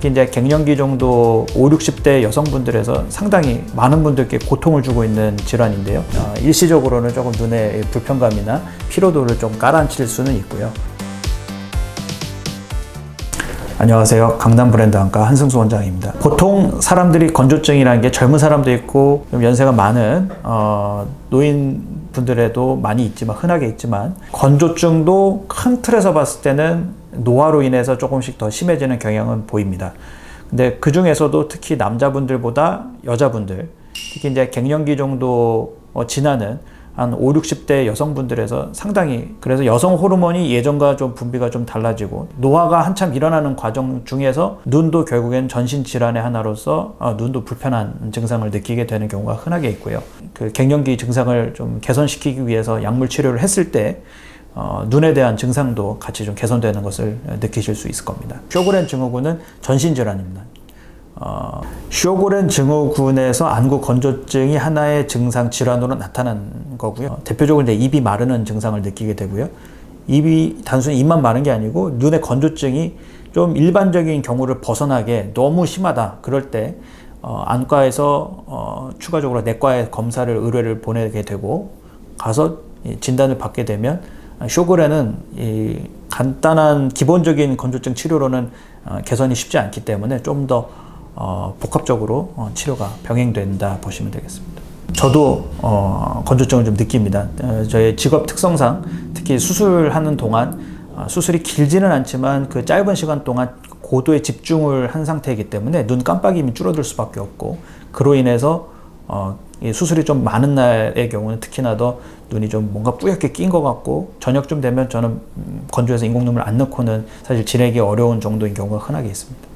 특히 이제 갱년기 정도 5, 60대 여성분들에서 상당히 많은 분들께 고통을 주고 있는 질환인데요. 어, 일시적으로는 조금 눈의 불편감이나 피로도를 좀 깔아앉힐 수는 있고요. 안녕하세요. 강남 브랜드 안과 한승수 원장입니다. 보통 사람들이 건조증이라는 게 젊은 사람도 있고 좀 연세가 많은 어, 노인 분들에도 많이 있지만 흔하게 있지만 건조증도 큰 틀에서 봤을 때는 노화로 인해서 조금씩 더 심해지는 경향은 보입니다. 근데 그 중에서도 특히 남자분들보다 여자분들 특히 이제 갱년기 정도 어, 지나는 한 5, 60대 여성분들에서 상당히 그래서 여성 호르몬이 예전과 좀 분비가 좀 달라지고 노화가 한참 일어나는 과정 중에서 눈도 결국엔 전신 질환의 하나로서 어, 눈도 불편한 증상을 느끼게 되는 경우가 흔하게 있고요. 그 갱년기 증상을 좀 개선시키기 위해서 약물 치료를 했을 때 어, 눈에 대한 증상도 같이 좀 개선되는 것을 느끼실 수 있을 겁니다. 쇼그렌 증후군은 전신 질환입니다. 어, 쇼그렌 증후군에서 안구 건조증이 하나의 증상 질환으로 나타난 거고요. 대표적으로 이제 입이 마르는 증상을 느끼게 되고요. 입이 단순히 입만 마른 게 아니고 눈의 건조증이 좀 일반적인 경우를 벗어나게 너무 심하다. 그럴 때 어, 안과에서 어, 추가적으로 내과에 검사를 의뢰를 보내게 되고 가서 이 진단을 받게 되면 쇼그렌은 이 간단한 기본적인 건조증 치료로는 어, 개선이 쉽지 않기 때문에 좀더 어, 복합적으로 어, 치료가 병행된다 보시면 되겠습니다. 저도 어, 건조증을 좀 느낍니다. 어, 저의 직업 특성상 특히 수술하는 동안 어, 수술이 길지는 않지만 그 짧은 시간 동안 고도의 집중을 한 상태이기 때문에 눈 깜빡임이 줄어들 수밖에 없고 그로 인해서 어, 이 수술이 좀 많은 날의 경우는 특히나 더 눈이 좀 뭔가 뿌옇게 낀 것 같고 저녁쯤 되면 저는 음, 건조해서 인공눈물 안 넣고는 사실 지내기 어려운 정도인 경우가 흔하게 있습니다.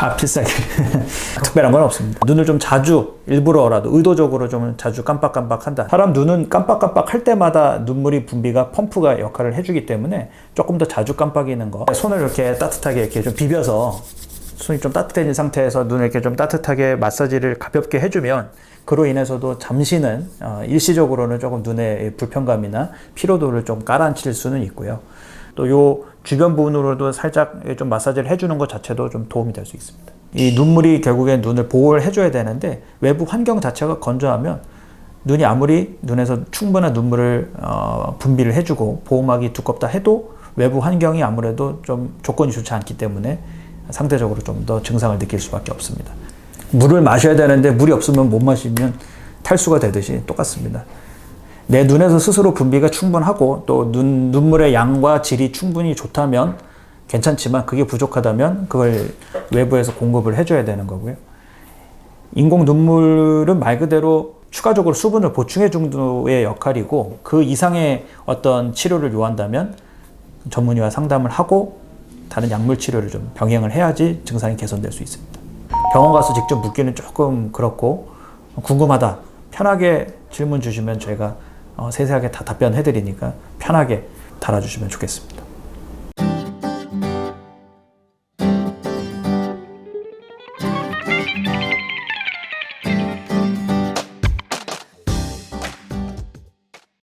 아, 필살기. 특별한 건 없습니다. 눈을 좀 자주, 일부러라도 의도적으로 좀 자주 깜빡깜빡 한다. 사람 눈은 깜빡깜빡 할 때마다 눈물이 분비가 펌프가 역할을 해주기 때문에 조금 더 자주 깜빡이는 거. 손을 이렇게 따뜻하게 이렇게 좀 비벼서 손이 좀 따뜻해진 상태에서 눈을 이렇게 좀 따뜻하게 마사지를 가볍게 해주면 그로 인해서도 잠시는 어, 일시적으로는 조금 눈의 불편감이나 피로도를 좀 깔아앉힐 수는 있고요. 또 요 주변 부분으로도 살짝 좀 마사지를 해주는 것 자체도 좀 도움이 될 수 있습니다. 이 눈물이 결국엔 눈을 보호를 해줘야 되는데 외부 환경 자체가 건조하면 눈이 아무리 눈에서 충분한 눈물을 어, 분비를 해주고 보호막이 두껍다 해도 외부 환경이 아무래도 좀 조건이 좋지 않기 때문에 상대적으로 좀 더 증상을 느낄 수밖에 없습니다. 물을 마셔야 되는데 물이 없으면 못 마시면 탈수가 되듯이 똑같습니다. 내 눈에서 스스로 분비가 충분하고 또 눈, 눈물의 양과 질이 충분히 좋다면 괜찮지만 그게 부족하다면 그걸 외부에서 공급을 해줘야 되는 거고요. 인공 눈물은 말 그대로 추가적으로 수분을 보충해 정도의 역할이고 그 이상의 어떤 치료를 요한다면 전문의와 상담을 하고 다른 약물 치료를 좀 병행을 해야지 증상이 개선될 수 있습니다. 병원 가서 직접 묻기는 조금 그렇고 궁금하다 편하게 질문 주시면 저희가 어, 세세하게 다 답변해 드리니까 편하게 달아주시면 좋겠습니다.